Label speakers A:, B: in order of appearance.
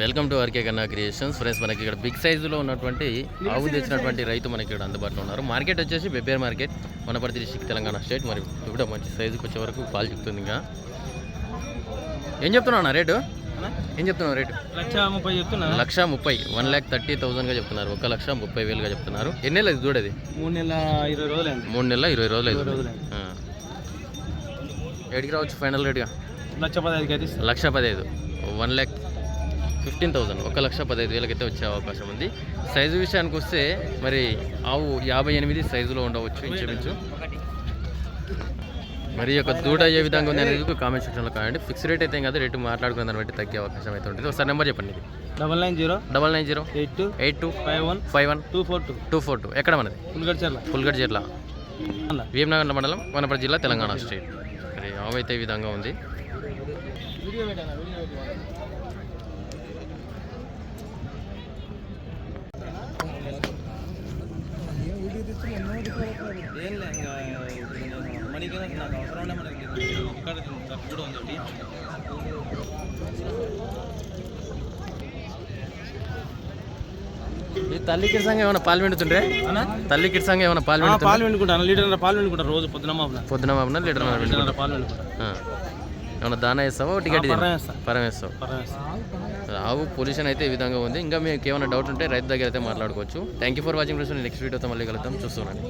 A: Welcome to RK Kanna creations friends మనకి ఇక్కడ big సైజులో ఉన్నటువంటి ఆవు తెచ్చినటువంటి రైతు మనకి ఇక్కడ అందుబాటులో ఉన్నారు. మార్కెట్ వచ్చేసి బెబ్బేర్ market Wanaparthy district Telangana state మరి ఇప్పుడు మంచి సైజుకి వచ్చే వరకు పాలు చెప్తుంది ఇంకా. ఏం చెప్తున్నావు అన్న రేటు? ఏం చెప్తున్నావు రేటు?
B: లక్ష ముప్పై చెప్తున్నా.
A: లక్ష ముప్పై వన్ ల్యాక్ థర్టీ థౌసండ్గా చెప్తున్నారు. ఒక లక్ష ముప్పై వేలుగా చెప్తున్నారు. ఎన్ని నెలలు ఇది చూడేది?
B: మూడు నెలల ఇరవై రోజులు
A: మూడు నెలల ఇరవై రోజులు అవుతుంది
B: రోజులు.
A: ఏడికి రావచ్చు ఫైనల్ రేట్గా
B: లక్ష ఇస్తాను.
A: లక్ష పదహైదు. One lakh fifteen thousand. ఒక లక్ష పదహైదు వేలకైతే వచ్చే అవకాశం ఉంది. సైజు విషయానికి వస్తే మరి ఆవు యాభై ఎనిమిది సైజులో ఉండవచ్చు ఇంచుమించు. మరి యొక్క దూడ ఏ విధంగా ఉంది అనేది కామెంట్ సెక్షన్లో కావండి ఫిక్స్ రేట్ అయితే కాదు రేటు మాట్లాడుకున్న దాన్ని బట్టి తగ్గే అవకాశం అయితే ఉంటుంది. ఒకసారి నెంబర్ చెప్పండి
B: double nine zero
A: double nine zero
B: eight two
A: eight two
B: five one
A: five one
B: two four two.
A: Two four two. ఎక్కడ మనది?
B: పులిగడ్ చర్ల
A: పుల్గడ్ జిల్లా.
B: అన్న.
A: భీమనగర్ మండలం వనపర్తి జిల్లా తెలంగాణ స్టేట్. మరి ఆవు అయితే ఈ విధంగా ఉంది.
B: ఏం లే ఇంకా మనకి నాకు అవసరం ఉండే మనకి ఇక్కడ కూడా ఉంది ఒకటి
A: ఈ తల్లి కిడ్సంగా ఏమైనా పాలు పిండుతుంటే తల్లి కిడ్సంగా ఏమైనా పాలు
B: పాలు పిండుకుంటాను లీటర్ పాలు పిండుకుంటా రోజు పొద్దున మాపున
A: పొద్దున లీటర్
B: పాలు పిండుకుంటా.
A: ఏమైనా దానా వేస్తావా? టికెట్. పరం వేస్తావు. ఆవు పొల్యూషన్ అయితే ఈ విధంగా ఉంది. ఇంకా మీకు ఏమైనా డౌట్ ఉంటే రైతు దగ్గర అయితే మాట్లాడుకోవచ్చు. Thank you for watching next వీడియోతో మళ్ళీ కలుద్దాం. చూస్తున్నాను